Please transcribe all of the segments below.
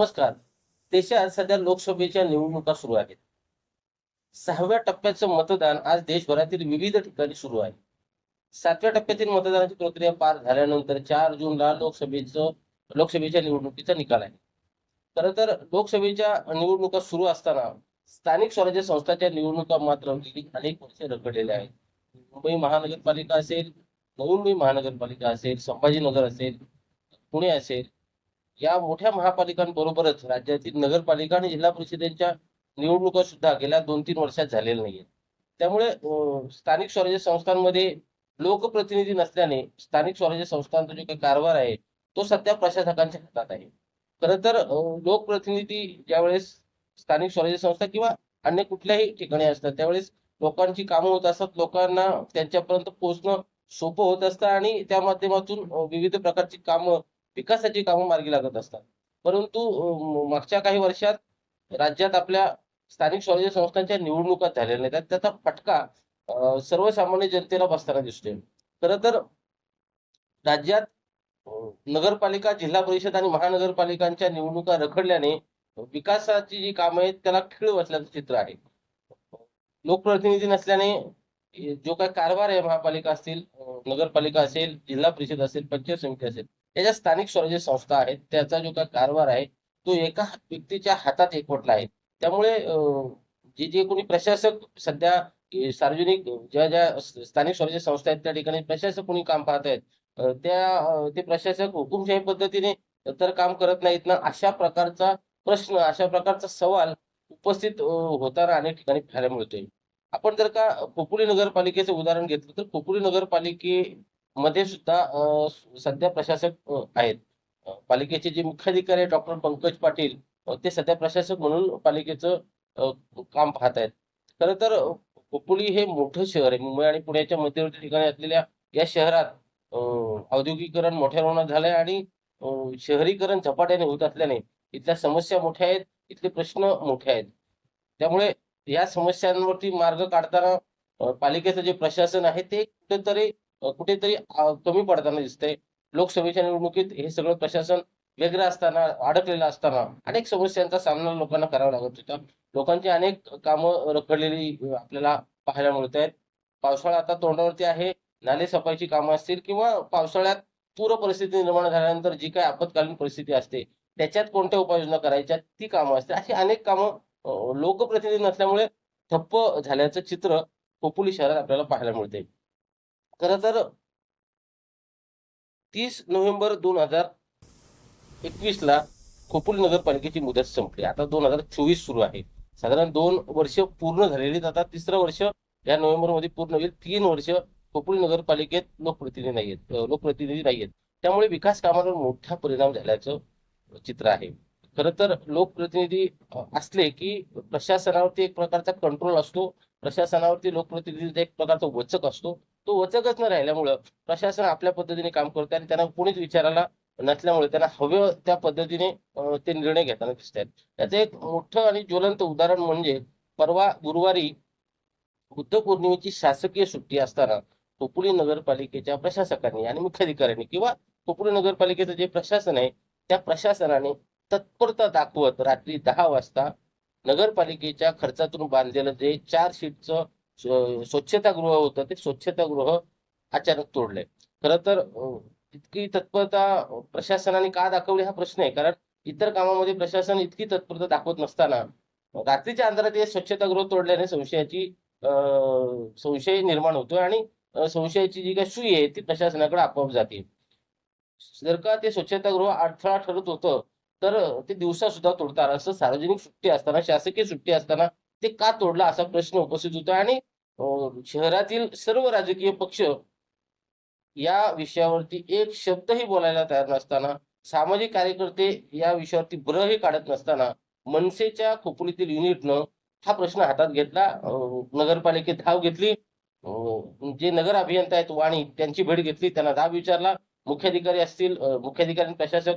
नमस्कार. देशात सध्या लोकसभेच्या निवडणुका सुरू आहेत. सहाव्या टप्प्याचं मतदान आज देशभरातील विविध ठिकाणी सुरू आहे. सातव्या टप्प्यातील मतदानाची प्रक्रिया पार झाल्यानंतर चार जूनला लोकसभेचं लोकसभेच्या निवडणुकीचा निकाल आहे. खरं तर लोकसभेच्या निवडणुका सुरू असताना स्थानिक स्वराज्य संस्थांच्या निवडणुका मात्र गेली अनेक वर्षे रखडलेल्या आहेत. मुंबई महानगरपालिका असेल नवी मुंबई महानगरपालिका असेल संभाजीनगर असेल पुणे असेल या मोठ्या महापालिकांबरोबरच राज्यातील नगरपालिका आणि जिल्हा परिषदेच्या निवडणुका सुद्धा गेल्या दोन तीन वर्षात झालेल्या नाहीयेत. त्यामुळे स्थानिक स्वराज्य संस्थांमध्ये लोकप्रतिनिधी नसल्याने स्थानिक स्वराज्य संस्थांचा जो काही कारभार आहे तो सध्या प्रशासकांच्या हातात आहे. खर तर लोकप्रतिनिधी ज्यावेळेस स्थानिक स्वराज्य संस्था किंवा अन्य कुठल्याही ठिकाणी असतात त्यावेळेस लोकांची कामं होत असतात लोकांना त्यांच्यापर्यंत पोहोचणं सोपं होत असतं आणि त्या माध्यमातून विविध प्रकारची कामं विकासाची कामं मार्गी लागत असतात. परंतु मागच्या काही वर्षात राज्यात आपल्या स्थानिक स्वराज्य संस्थांच्या निवडणुका झालेल्या नाहीत. त्याचा फटका सर्वसामान्य जनतेला बसताना दिसतोय. खर तर राज्यात नगरपालिका जिल्हा परिषद आणि महानगरपालिकांच्या निवडणुका रखडल्याने विकासाची जी कामं आहेत त्याला खीळ बसल्याचं चित्र आहे. लोकप्रतिनिधी नसल्याने जो काही कारभार आहे महापालिका असतील नगरपालिका असेल जिल्हा परिषद असेल पंचायत समिती असेल त्याच्या स्थानिक स्वराज्य संस्था आहेत त्याचा जो काही कारभार आहे तो एका व्यक्तीच्या हातात एकवटला आहे. त्यामुळे जे जे कोणी प्रशासक सध्या सार्वजनिक ज्या ज्या स्थानिक स्वराज्य संस्था आहेत त्या ठिकाणी प्रशासक कोणी काम पाहत आहेत त्या ते प्रशासक हुकुमशाही पद्धतीने तर काम करत नाहीत ना अशा प्रकारचा प्रश्न अशा प्रकारचा सवाल उपस्थित होताना अनेक ठिकाणी पाहायला मिळतोय. आपण जर का खोपोली नगरपालिकेचं उदाहरण घेतलं तर खोपोली मध्ये सुद्धा सध्या प्रशासक आहेत. पालिकेचे जे मुख्याधिकारी डॉक्टर पंकज पाटील ते सध्या प्रशासक म्हणून पालिकेचं काम पाहत आहेत. खरं तर अं, हे मोठं शहर आहे. मुंबई आणि पुण्याच्या मध्यवर्ती ठिकाणी असलेल्या या शहरात औद्योगिकरण मोठ्या प्रमाणात झालंय आणि शहरीकरण झपाट्याने होत असल्याने इथल्या समस्या मोठ्या आहेत इथले प्रश्न मोठे आहेत. त्यामुळे या समस्यांवरती मार्ग काढताना पालिकेचं जे प्रशासन आहे ते कुठेतरी कुठेतरी कमी पडताना दिसते लोकसभेच्या निवडणुकीत हे सगळं प्रशासन वेगळं असताना अडकलेलं असताना अनेक समस्यांचा सामना लोकांना करावा लागत होता. लोकांची अनेक कामं रखडलेली आपल्याला पाहायला मिळत आहेत. पावसाळा आता तोंडावरती आहे. नाले सफाईची कामं असतील किंवा पावसाळ्यात पूर परिस्थिती निर्माण झाल्यानंतर जी काही आपत्कालीन परिस्थिती असते त्याच्यात कोणत्या उपाययोजना करायच्या ती कामं असते अशी अनेक कामं लोकप्रतिनिधी नसल्यामुळे ठप्प झाल्याचं चित्र कोपुली शहरात आपल्याला पाहायला मिळते खर तर तीस नोव्हेंबर दोन हजार एकवीस ला खोपोली नगरपालिकेची मुदत संपली. आता दोन हजार चोवीस सुरू आहे. साधारण दोन वर्ष पूर्ण झालेली आता तिसरं वर्ष या नोव्हेंबरमध्ये पूर्ण होईल. तीन वर्ष खोपोली नगरपालिकेत लोकप्रतिनिधी नाहीयेत. लोकप्रतिनिधी नाहीयेत. त्यामुळे विकास कामांवर मोठा परिणाम झाल्याचं चित्र आहे. खरं तर लोकप्रतिनिधी असले की प्रशासनावरती एक प्रकारचा कंट्रोल असतो. प्रशासनावरती लोकप्रतिनिधीचा एक प्रकारचा वचक असतो. तो वचकच न राहिल्यामुळं प्रशासन आपल्या पद्धतीने काम करते आणि त्यांना कोणीच विचारायला नसल्यामुळे त्यांना हवं त्या पद्धतीने ते निर्णय घेताना दिसत आहेत त्याचं एक मोठं आणि ज्वलंत उदाहरण म्हणजे परवा गुरुवारी बुद्ध पौर्णिमेची शासकीय सुट्टी असताना खोपोली नगरपालिकेच्या प्रशासकांनी आणि मुख्याधिकाऱ्यांनी किंवा खोपोली नगरपालिकेचं जे प्रशासन आहे त्या प्रशासनाने तत्परता दाखवत रात्री दहा वाजता नगरपालिकेच्या खर्चातून बांधलेलं जे चार शीटचं स्वच्छतागृह होतं ते स्वच्छतागृह अचानक तोडलंय खरं तर इतकी तत्परता प्रशासनाने का दाखवली हा प्रश्न आहे? कारण इतर कामामध्ये प्रशासन इतकी तत्परता दाखवत नसताना रात्रीच्या अंधारात हे स्वच्छतागृह तोडल्याने संशयाची संशय निर्माण होतोय आणि संशयाची जी काही सुई आहे ती प्रशासनाकडे आपोआप जाते. जर का ते स्वच्छतागृह अडथळा ठरत होतं तर ते दिवसा सुद्धा तोडतात. असं सार्वजनिक सुट्टी असताना शासकीय सुट्टी असताना ते का तोडला असा प्रश्न उपस्थित होतो आणि हो. शहरातील सर्व राजकीय पक्ष या विषयावरती एक शब्दही बोलायला तयार नसताना सामाजिक कार्यकर्ते या विषयावरती ब्रही काढत नसताना मनसेच्या खोपोलीतील युनिटनं हा प्रश्न हातात घेतला नगरपालिकेत धाव घेतली जे नगर अभियंता आहेत वाणी त्यांची भेट घेतली त्यांना धाव विचारला मुख्याधिकारी असतील मुख्याधिकारी प्रशासक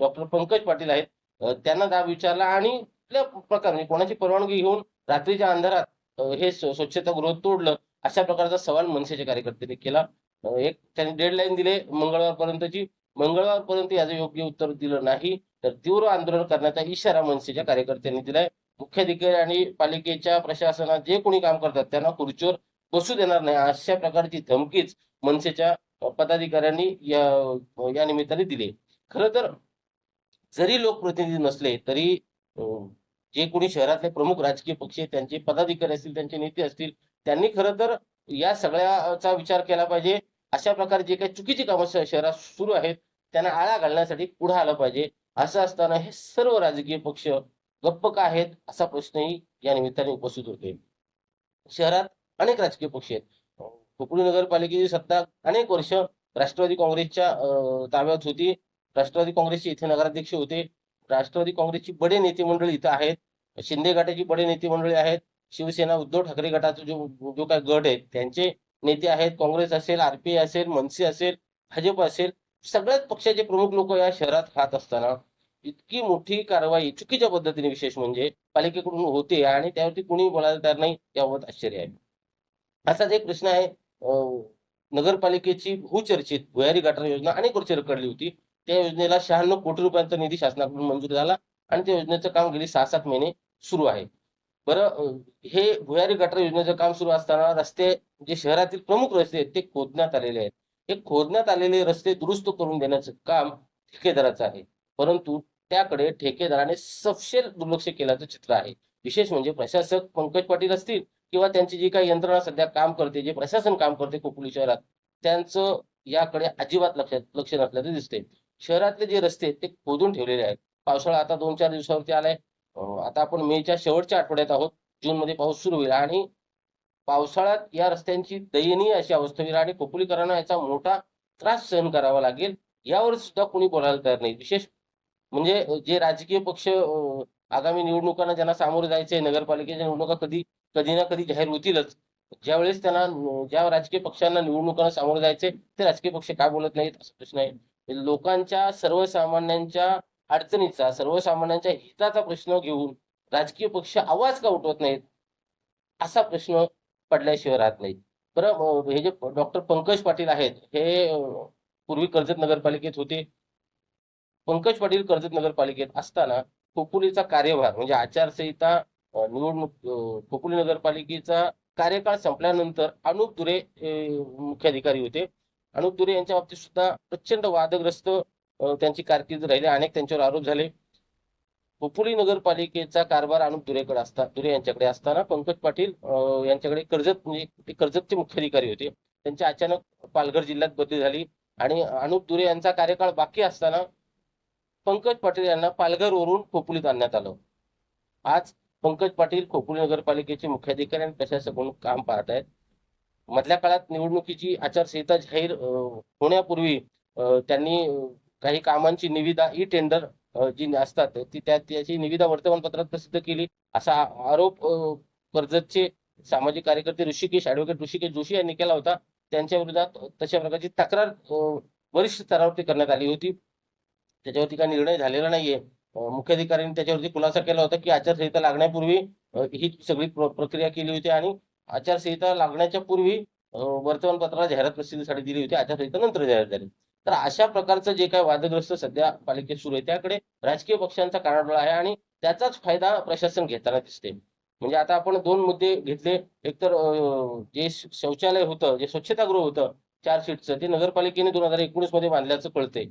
डॉक्टर पंकज पाटील आहेत त्यांना धाव विचारला आणि कुठल्या प्रकारे कोणाची परवानगी घेऊन रात्रीच्या अंधारात हे स्वच्छतागृह तोडलं अशा प्रकारचा सवाल मनसेच्या कार्यकर्त्यांनी केला. एक त्यांनी डेडलाईन दिले मंगळवारपर्यंतची मंगळवारपर्यंत याचं योग्य उत्तर दिलं नाही तर तीव्र आंदोलन करण्याचा इशारा मनसेच्या कार्यकर्त्यांनी दिलाय. मुख्याधिकारी आणि पालिकेच्या प्रशासनात जे कोणी काम करतात त्यांना खुर्चीवर बसू देणार नाही अशा प्रकारची धमकीच मनसेच्या पदाधिकाऱ्यांनी या या निमित्ताने दिली. खरं तर जरी लोकप्रतिनिधी नसले तरी अं, जे कोणी शहरातले प्रमुख राजकीय पक्ष त्यांचे पदाधिकारी असतील त्यांचे नेते असतील त्यांनी खरं तर या सगळ्याचा विचार केला पाहिजे. अशा प्रकारे जे काही चुकीची कामं शहरात सुरू आहेत त्यांना आळा घालण्यासाठी पुढे आलं पाहिजे. असं असताना हे सर्व राजकीय पक्ष गप्प का आहेत असा प्रश्नही या निमित्ताने उपस्थित होते. शहरात अनेक राजकीय पक्ष आहेत. खोपडी नगरपालिकेची सत्ता अनेक वर्ष राष्ट्रवादी काँग्रेसच्या ताब्यात होती. राष्ट्रवादी काँग्रेसचे इथे नगराध्यक्ष होते. राष्ट्रवादी काँग्रेसची बडे नेते मंडळी इथं आहेत शिंदे गटाची बडे नेते मंडळी आहेत शिवसेना उद्धव ठाकरे गटाचा जो जो काय गट आहे त्यांचे नेते आहेत काँग्रेस असेल आरपीआय असेल मनसे असेल भाजप असेल सगळ्याच पक्षाचे प्रमुख लोक या शहरात खात असताना इतकी मोठी कारवाई चुकीच्या पद्धतीने विशेष म्हणजे पालिकेकडून होते आणि त्यावरती कुणी बोलायला तयार नाही याबाबत आश्चर्य आहे. असाच एक प्रश्न आहे अं, नगरपालिकेची बहुचर्चित भुयारी गटार योजना अनेक वर्ष रखडली होती. त्या योजनेला शहाण्णव कोटी रुपयांचा निधी शासनाकडून मंजूर झाला आणि त्या योजनेचं काम गेली सहा सात महिने सुरू आहे. बरं हे भुयारी गटार योजनेचं काम सुरू असताना रस्ते जे शहरातील प्रमुख रस्ते आहेत ते खोदण्यात आलेले आहेत. हे खोदण्यात आलेले रस्ते दुरुस्त करून देण्याचं काम ठेकेदाराचं आहे. परंतु त्याकडे ठेकेदाराने सपशेल दुर्लक्ष केल्याचं चित्र आहे. विशेष म्हणजे प्रशासक पंकज पाटील असतील किंवा त्यांची जी काही यंत्रणा सध्या काम करते जे प्रशासन काम करते कोकणी शहरात त्यांचं याकडे अजिबात लक्ष लक्ष नसल्याचं दिसते शहरातले जे रस्ते आहेत ते खोदून ठेवलेले आहेत. पावसाळा आता दोन चार दिवसावरती आलाय. आता आपण मेच्या शेवटच्या आठवड्यात आहोत. जून मध्ये पाऊस सुरू होईल. आणि पावसाळ्यात या रस्त्यांची दयनीय अशी अवस्था होईल आणि खोपोलीकरांना याचा मोठा त्रास सहन करावा लागेल. यावर सुद्धा कोणी बोलायला तयार नाही. विशेष म्हणजे जे राजकीय पक्ष अं, आगामी निवडणुकांना ज्यांना सामोरे जायचे नगरपालिकेच्या निवडणुका कधी कधी ना कधी जाहीर होतीलच. ज्यावेळेस त्यांना ज्या राजकीय पक्षांना निवडणुकांना सामोरे जायचे ते राजकीय पक्ष काय बोलत नाहीत? असा प्रश्न आहे. लोकांच्या सर्वसामान्यांच्या अडचणीचा सर्वसामान्यांच्या हिताचा प्रश्न घेऊन राजकीय पक्ष आवाज का उठवत नाहीत? असा प्रश्न पडल्याशिवाय राहत नाही बरं हे जे डॉक्टर पंकज पाटील आहेत हे पूर्वी कर्जत नगरपालिकेत होते. पंकज पाटील कर्जत नगरपालिकेत असताना खोपोलीचा कार्यभार म्हणजे आचारसंहिता निवडणूक अं, खोपोली नगरपालिकेचा कार्यकाळ संपल्यानंतर अनुप दुरे मुख्याधिकारी होते. अनुप दुरे यांच्या बाबतीत सुद्धा प्रचंड वादग्रस्त त्यांची कारकीर्द राहिली. अनेक त्यांच्यावर आरोप झाले. पोपुली नगरपालिकेचा कारभार अनुप दुरेकडे असता दुरे यांच्याकडे असताना पंकज पाटील यांच्याकडे कर्जत म्हणजे ते कर्जतचे मुख्याधिकारी होते. त्यांची अचानक पालघर जिल्ह्यात बदली झाली आणि अनुप दुरे यांचा कार्यकाळ बाकी असताना पंकज पाटील यांना पालघरवरून खोपुलीत आणण्यात आलं. आज पंकज पाटील खोपोली नगरपालिकेचे मुख्याधिकारी आणि प्रशासक म्हणून काम पाहत आहेत. मधल्या काळात निवडणुकीची आचारसंहिता जाहीर होण्यापूर्वी त्यांनी काही कामांची निविदा ई टेंडर जी असतात ती त्या त्याची निविदा वर्तमानपत्रात प्रसिद्ध केली. असा आरोप कर्जतचे सामाजिक कार्यकर्ते ऋषिकेश ऍडव्होकेट ऋषिकेश जोशी यांनी केला होता. त्यांच्या विरोधात तशा प्रकारची तक्रार वरिष्ठ स्तरावरती करण्यात आली होती. त्याच्यावरती काही निर्णय झालेला नाहीये. मुख्याधिकाऱ्यांनी त्याच्यावरती खुलासा केला होता की आचारसंहिता लागण्यापूर्वी ही सगळी प्र- प्रक्रिया केली होती आणि आचारसंहिता लागण्याच्या पूर्वी वर्तमानपत्राला जाहिरात प्रसिद्धीसाठी दिली होती आचारसंहिता नंतर जाहीर झाली. तर अशा प्रकारचं जे काय वादग्रस्त सध्या पालिकेत सुरू आहे त्याकडे राजकीय पक्षांचा कानाडोळा आहे आणि त्याचाच फायदा प्रशासन घेताना दिसते म्हणजे आता आपण दोन मुद्दे घेतले. एकतर तर जे शौचालय होतं जे स्वच्छतागृह होतं चार सीटचं ते नगरपालिकेने दोन हजार एकोणीसमध्ये बांधल्याचं कळतंय.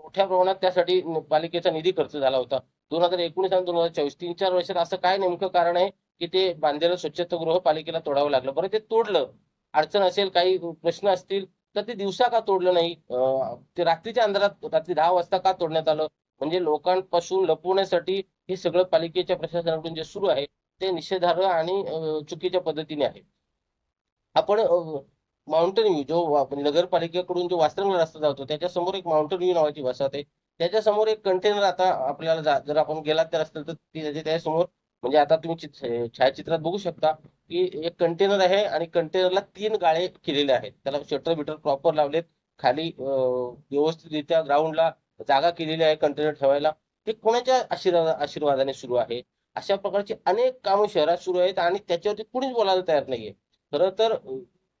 मोठ्या प्रमाणात त्यासाठी पालिकेचा निधी खर्च झाला होता. दोन हजार एकोणीस आणि दोन हजार चोवीस तीन चार वर्षात असं काय नेमकं कारण आहे की ते बांधलेलं स्वच्छतागृह पालिकेला तोडावं लागलं. बरं ते तोडलं. अडचण असेल काही प्रश्न असतील तर ते दिवसा का तोडलं नाही? ते रात्रीच्या अंधारात रात्री दहा वाजता का तोडण्यात आलं? म्हणजे लोकांपासून लपवण्यासाठी हे सगळं पालिकेच्या प्रशासनाकडून जे सुरू आहे ते निषेधार्ह आणि चुकीच्या पद्धतीने आहे. आपण माउंटन व्ह्यू जो म्हणजे नगरपालिकेकडून जो वास्त्रंगला रस्ता जातो त्याच्यासमोर एक माउंटन व्ह्यू नावाची वसाहत आहे. त्याच्यासमोर एक कंटेनर आता आपल्याला जा- जर आपण गेलात त्या रस्त्यात तर त्याच्या त्याच्यासमोर म्हणजे आता तुम्ही छायाचित्रात बघू शकता की एक कंटेनर आहे आणि कंटेनरला तीन गाळे केलेले आहेत. त्याला शटर बिटर प्रॉपर लावलेत. खाली व्यवस्थितरित्या ग्राउंडला जागा केलेली आहे कंटेनर ठेवायला. हे कोणाच्या आशीर्वाद आशीर्वादाने सुरू आहे? अशा प्रकारची अनेक कामं शहरात सुरू आहेत आणि त्याच्यावरती कुणीच बोलायला तयार नाहीये. खरं तर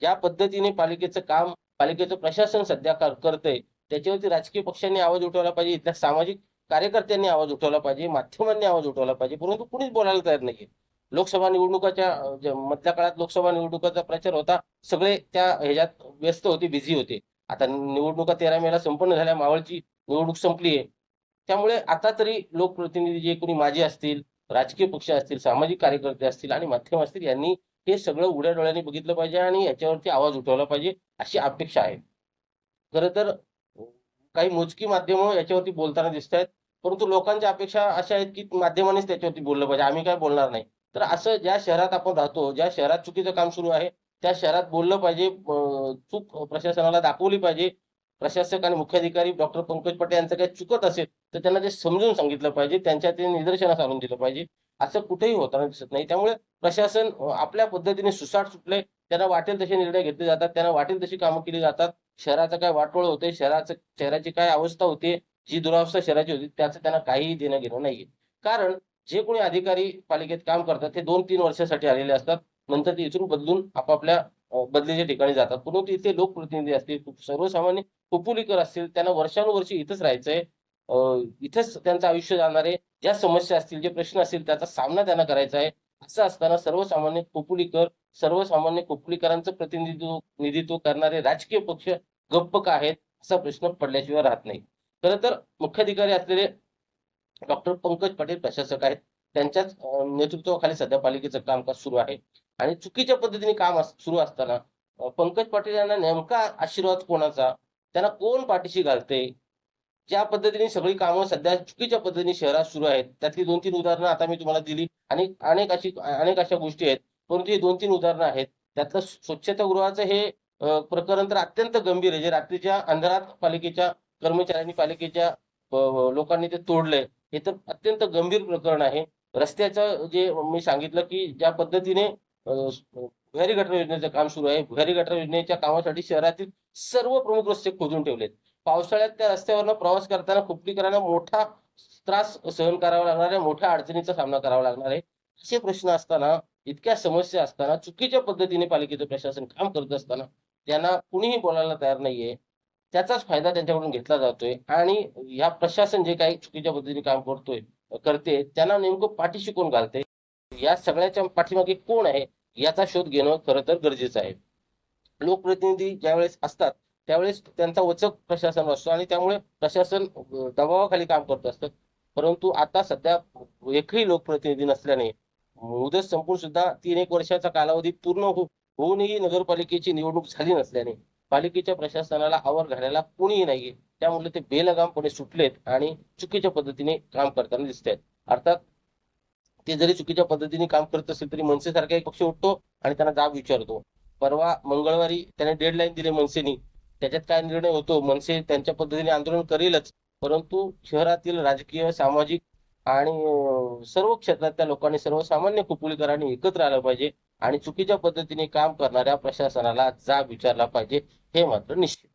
ज्या पद्धतीने पालिकेचं काम पालिकेचं प्रशासन सध्या कर- करतंय. त्याच्यावरती राजकीय पक्षांनी आवाज उठवला पाहिजे. इथल्या सामाजिक कार्यकर्त्यांनी आवाज उठवला पाहिजे माध्यमांनी आवाज उठवला पाहिजे परंतु कुणीच बोलायला तयार नाहीये. लोकसभा निवडणुकाच्या मधल्या काळात लोकसभा निवडणुकाचा प्रचार होता सगळे त्या ह्याच्यात व्यस्त होते बिझी होते. आता निवडणुका तेरा मेला संपन्न झाल्या मावळची निवडणूक संपली आहे. त्यामुळे आता तरी लोकप्रतिनिधी जे कोणी माझे असतील राजकीय पक्ष असतील सामाजिक कार्यकर्ते असतील आणि माध्यम असतील यांनी हे सगळं उघड्या डोळ्यांनी बघितलं पाहिजे आणि याच्यावरती आवाज उठवला पाहिजे अशी अपेक्षा आहे. खरं तर काही मोजकी माध्यमं याच्यावरती बोलताना दिसत आहेत परंतु लोकांच्या अपेक्षा अशा आहेत की माध्यमांनीच त्याच्यावरती बोललं पाहिजे. आम्ही काय बोलणार नाही. तर असं ज्या शहरात आपण राहतो ज्या शहरात चुकीचं काम सुरू आहे त्या शहरात बोललं पाहिजे चूक प्रशासनाला दाखवली पाहिजे. प्रशासक आणि मुख्याधिकारी डॉक्टर पंकज पटेल यांचं काही चुकत असेल तर त्यांना ते समजून सांगितलं पाहिजे. त्यांच्या ते निदर्शनास आणून दिलं पाहिजे. असं कुठेही होताना दिसत नाही. त्यामुळे प्रशासन आपल्या पद्धतीने सुसाट सुटले त्यांना वाटेल तसे निर्णय घेतले जातात. त्यांना वाटेल तशी कामं केली जातात. शहराचं काय वाटोळ होते शहराचं शहराची काय अवस्था होते जी दुरावस्था शहराची होती त्याचं त्यांना काहीही देणं घेणं नाहीये. कारण जे कोणी अधिकारी पालिकेत काम करतात ते दोन तीन वर्षासाठी आलेले असतात. नंतर ते इथून बदलून आपापल्या बदलीच्या ठिकाणी जातात. परंतु इथे लोकप्रतिनिधी असतील सर्वसामान्य कुपुलीकर असतील त्यांना वर्षानुवर्षी इथंच राहायचंय. अं, इथंच त्यांचं आयुष्य जाणार आहे ज्या समस्या असतील जे प्रश्न असतील त्याचा सामना त्यांना करायचा आहे असं असताना सर्वसामान्य कुपुलीकर सर्वसामान्य कुपुलीकरांचं प्रतिनिधित्व निधित्व करणारे राजकीय पक्ष गप्प का आहेत असा प्रश्न पडल्याशिवाय राहत नाही. खरं तर मुख्याधिकारी असलेले डॉक्टर पंकज पाटील प्रशासक आहेत. त्यांच्याच नेतृत्वाखाली सध्या पालिकेचं कामकाज सुरू आहे. आणि चुकीच्या पद्धतीने काम सुरू असताना पंकज पाटील यांना नेमका आशीर्वाद कोणाचा? त्यांना कोण पाठीशी घालते? ज्या पद्धतीने सगळी कामं सध्या चुकीच्या पद्धतीने शहरात सुरू आहेत त्यातली दोन तीन उदाहरणं आता मी तुम्हाला दिली. आणि अनेक अशी अनेक अशा गोष्टी आहेत. परंतु हे दोन तीन उदाहरणं आहेत. त्यातलं स्वच्छतागृहाचं हे प्रकरण तर अत्यंत गंभीर आहे. जे रात्रीच्या अंधारात पालिकेच्या कर्मचाऱ्यांनी पालिकेच्या लोकांनी ते तोडलंय. हे तर अत्यंत गंभीर प्रकरण आहे. रस्त्याचं जे मी सांगितलं की ज्या पद्धतीने भुयारी गटर योजनेचं काम सुरू आहे. भुयारी गटर योजनेच्या कामासाठी शहरातील सर्व प्रमुख रस्ते खोदून ठेवलेत. पावसाळ्यात त्या रस्त्यावरनं प्रवास करताना खुपटीकरांना मोठा त्रास सहन करावा लागणार आहे. मोठ्या अडचणीचा सामना करावा लागणार आहे. असे प्रश्न असताना इतक्या समस्या असताना चुकीच्या पद्धतीने पालिकेचं प्रशासन काम करत असताना त्यांना कुणीही बोलायला तयार नाहीये. त्याचाच फायदा त्यांच्याकडून घेतला जातोय आणि या प्रशासन जे काही चुकीच्या पद्धतीने काम करतोय करते त्यांना नेमकं पाठीशी कोण घालते. या सगळ्याच्या पाठीमागे कोण आहे याचा शोध घेणं खरं तर गरजेचं आहे. लोकप्रतिनिधी ज्यावेळेस असतात त्यावेळेस त्यांचा वचक प्रशासन असतो आणि त्यामुळे प्रशासन दबावाखाली काम करत असतं. परंतु आता सध्या एकही लोकप्रतिनिधी नसल्याने मुदत संपून सुद्धा तीन एक वर्षाचा कालावधी पूर्ण हो-, होऊनही नगरपालिकेची निवडणूक झाली नसल्याने पालिकेच्या प्रशासनाला आवर घालायला कोणीही नाहीये. त्यामुळे ते बेलगामपणे सुटलेत आणि चुकीच्या पद्धतीने काम करताना दिसत आहेत अर्थात ते जरी चुकीच्या पद्धतीने काम करत असेल तरी मनसेसारखा एक पक्ष उठतो आणि त्यांना जाब विचारतो. परवा मंगळवारी त्याने डेडलाईन दिली मनसेनी. त्याच्यात काय निर्णय होतो? मनसे त्यांच्या पद्धतीने आंदोलन करेलच. परंतु शहरातील राजकीय सामाजिक आणि सर्व क्षेत्रातल्या लोकांनी सर्वसामान्य कुपुलीकरांनी एकत्र आलं पाहिजे आणि चुकीच्या पद्धतीने काम करणाऱ्या प्रशासनाला जाब विचारला पाहिजे हे मात्र निश्चित.